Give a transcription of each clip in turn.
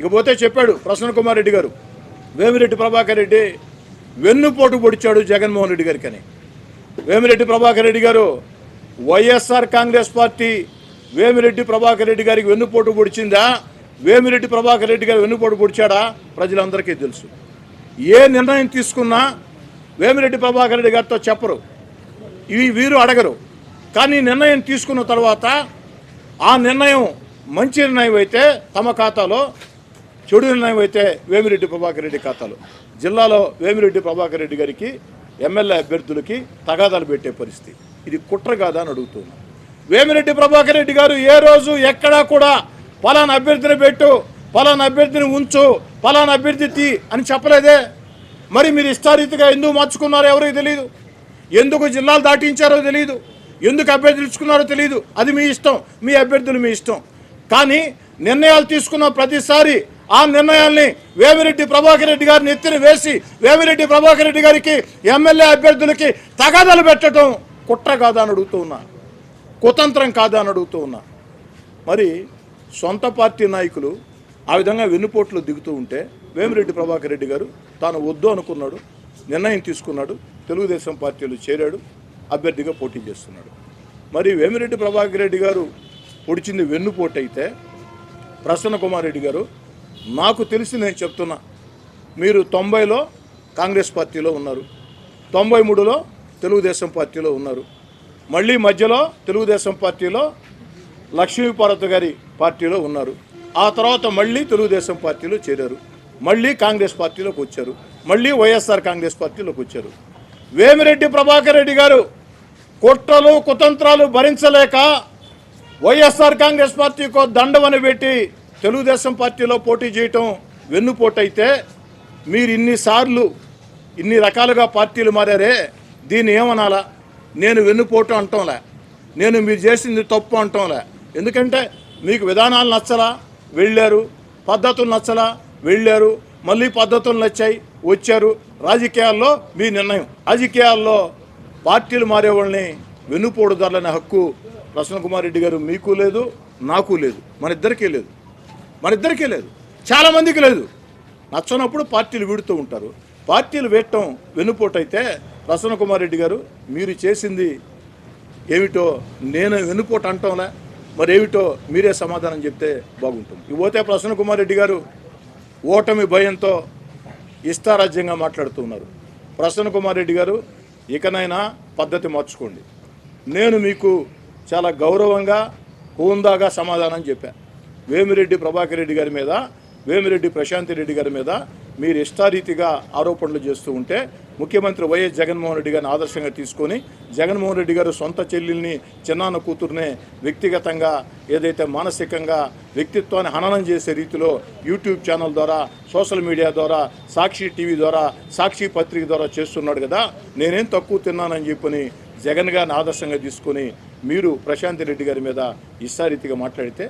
ఇకపోతే చెప్పాడు ప్రసన్న కుమార్ రెడ్డి గారు వేమిరెడ్డి ప్రభాకర్ రెడ్డి వెన్నుపోటు పొడిచాడు జగన్మోహన్ రెడ్డి గారికి అని వేమిరెడ్డి ప్రభాకర్ రెడ్డి గారు వైఎస్ఆర్ కాంగ్రెస్ పార్టీ వేమిరెడ్డి ప్రభాకర్ రెడ్డి గారికి వెన్నుపోటు పొడిచిందా? వేమిరెడ్డి ప్రభాకర్ రెడ్డి గారు వెన్నుపోటు పొడిచాడా? ప్రజలందరికీ తెలుసు. ఏ నిర్ణయం తీసుకున్నా వేమిరెడ్డి ప్రభాకర్ రెడ్డి గారితో చెప్పరు. ఇవి వీరు అడగరు. కానీ నిర్ణయం తీసుకున్న తర్వాత ఆ నిర్ణయం మంచి నిర్ణయం అయితే తమ ఖాతాలో చెడు నిర్ణయం అయితే వేమిరెడ్డి ప్రభాకర్ రెడ్డి ఖాతాలో. జిల్లాలో వేమిరెడ్డి ప్రభాకర్ రెడ్డి గారికి ఎమ్మెల్యే అభ్యర్థులకి తగాదాలు పెట్టే పరిస్థితి. ఇది కుట్ర కాదా అని అడుగుతున్నా. వేమిరెడ్డి ప్రభాకర్ రెడ్డి గారు ఏ రోజు ఎక్కడా కూడా పలానా అభ్యర్థిని పెట్టు పలానా అభ్యర్థిని ఉంచు పలానా అభ్యర్థి తీ అని చెప్పలేదే. మరి మీరు ఇష్టారీతిగా ఎందుకు మార్చుకున్నారో ఎవరికి తెలియదు ఎందుకు జిల్లాలు దాటించారో తెలియదు ఎందుకు అభ్యర్థులు ఇచ్చుకున్నారో తెలియదు అది మీ ఇష్టం. మీ అభ్యర్థులు మీ ఇష్టం. కానీ నిర్ణయాలు తీసుకున్న ప్రతిసారి ఆ నిర్ణయాల్ని వేమిరెడ్డి ప్రభాకర్ రెడ్డి గారిని ఎత్తిన వేసి వేమిరెడ్డి ప్రభాకర్ రెడ్డి గారికి ఎమ్మెల్యే అభ్యర్థులకి తగాదాలు పెట్టడం కుట్ర కాదా అని అడుగుతూ ఉన్నా. కుతంత్రం కాదా అని అడుగుతూ ఉన్నా. మరి సొంత పార్టీ నాయకులు ఆ విధంగా వెన్నుపోట్లు దిగుతూ ఉంటే వేమిరెడ్డి ప్రభాకర్ రెడ్డి గారు తాను వద్దు అనుకున్నాడు నిర్ణయం తీసుకున్నాడు తెలుగుదేశం పార్టీలో చేరాడు అభ్యర్థిగా పోటీ చేస్తున్నాడు. మరి వేమిరెడ్డి ప్రభాకర్ రెడ్డి గారు పొడిచింది వెన్నుపోటు అయితే ప్రసన్న కుమార్ రెడ్డి గారు నాకు తెలిసి నేను చెప్తున్నా మీరు తొంభైలో కాంగ్రెస్ పార్టీలో ఉన్నారు తొంభై మూడులో తెలుగుదేశం పార్టీలో ఉన్నారు మళ్ళీ మధ్యలో తెలుగుదేశం పార్టీలో లక్ష్మీపార్వతి గారి పార్టీలో ఉన్నారు ఆ తర్వాత మళ్ళీ తెలుగుదేశం పార్టీలో చేరారు మళ్ళీ కాంగ్రెస్ పార్టీలోకి వచ్చారు మళ్ళీ వైఎస్ఆర్ కాంగ్రెస్ పార్టీలోకి వచ్చారు. వేమిరెడ్డి ప్రభాకర్ రెడ్డి గారు కుట్రలు కుతంత్రాలు భరించలేక వైఎస్ఆర్ కాంగ్రెస్ పార్టీకో దండవని పెట్టి తెలుగుదేశం పార్టీలో పోటీ చేయటం వెన్నుపోటైతే మీరు ఇన్నిసార్లు ఇన్ని రకాలుగా పార్టీలు మారారే దీన్ని ఏమనాలా? నేను వెన్నుపోటు అంటంలే. నేను మీరు చేసింది తప్పు అంటంలే. ఎందుకంటే మీకు విధానాలు నచ్చలా? వెళ్ళారు. పద్ధతులు నచ్చలా? వెళ్ళారు. మళ్ళీ పద్ధతులు నచ్చాయి. వచ్చారు. రాజకీయాల్లో మీ నిర్ణయం. రాజకీయాల్లో పార్టీలు మారే వాళ్ళని ధరలనే హక్కు ప్రసన్న కుమార్ రెడ్డి గారు మీకు లేదు నాకు లేదు మన ఇద్దరికీ లేదు. మన ఇద్దరికీ లేదు. చాలామందికి లేదు. నచ్చనప్పుడు పార్టీలు వీడుతూ ఉంటారు. పార్టీలు వేయటం వెన్నుపోటు అయితే ప్రసన్న కుమార్ రెడ్డి గారు మీరు చేసింది ఏమిటో నేను వెన్నుపోటు అంటాంలే మరి ఏమిటో మీరే సమాధానం చెప్తే బాగుంటుంది. పోతే ప్రసన్న కుమార్ రెడ్డి గారు ఓటమి భయంతో ఇష్టారాజ్యంగా మాట్లాడుతూ ఉన్నారు. ప్రసన్న కుమార్ రెడ్డి గారు ఇకనైనా పద్ధతి మార్చుకోండి. నేను మీకు చాలా గౌరవంగా హోందాగా సమాధానం చెప్పాను వేమిరెడ్డి ప్రభాకర్ రెడ్డి గారి మీద వేమిరెడ్డి ప్రశాంతి రెడ్డి గారి మీద మీరు ఇష్టారీతిగా ఆరోపణలు చేస్తూ ఉంటే ముఖ్యమంత్రి వైఎస్ జగన్మోహన్ రెడ్డి గారిని ఆదర్శంగా తీసుకొని జగన్మోహన్ రెడ్డి గారు సొంత చెల్లెల్ని చిన్నాన్న కూతురునే వ్యక్తిగతంగా ఏదైతే మానసికంగా వ్యక్తిత్వాన్ని హననం చేసే రీతిలో యూట్యూబ్ ఛానల్ ద్వారా సోషల్ మీడియా ద్వారా సాక్షి టీవీ ద్వారా సాక్షి పత్రిక ద్వారా చేస్తున్నాడు కదా నేనేం తక్కువ తిన్నానని చెప్పని జగన్ గారిని ఆదర్శంగా తీసుకొని మీరు ప్రశాంత్ రెడ్డి గారి మీద ఇష్టారీతిగా మాట్లాడితే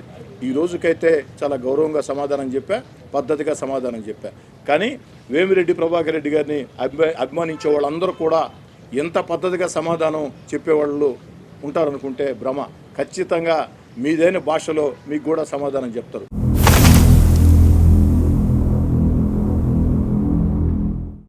ఈ రోజుకైతే చాలా గౌరవంగా సమాధానం చెప్పా పద్ధతిగా సమాధానం చెప్పా. కానీ వేమిరెడ్డి ప్రభాకర్ రెడ్డి గారిని అభిమా అభిమానించే వాళ్ళందరూ కూడా ఎంత పద్ధతిగా సమాధానం చెప్పేవాళ్ళు ఉంటారనుకుంటే భ్రమ. ఖచ్చితంగా మీదైన భాషలో మీకు కూడా సమాధానం చెప్తారు.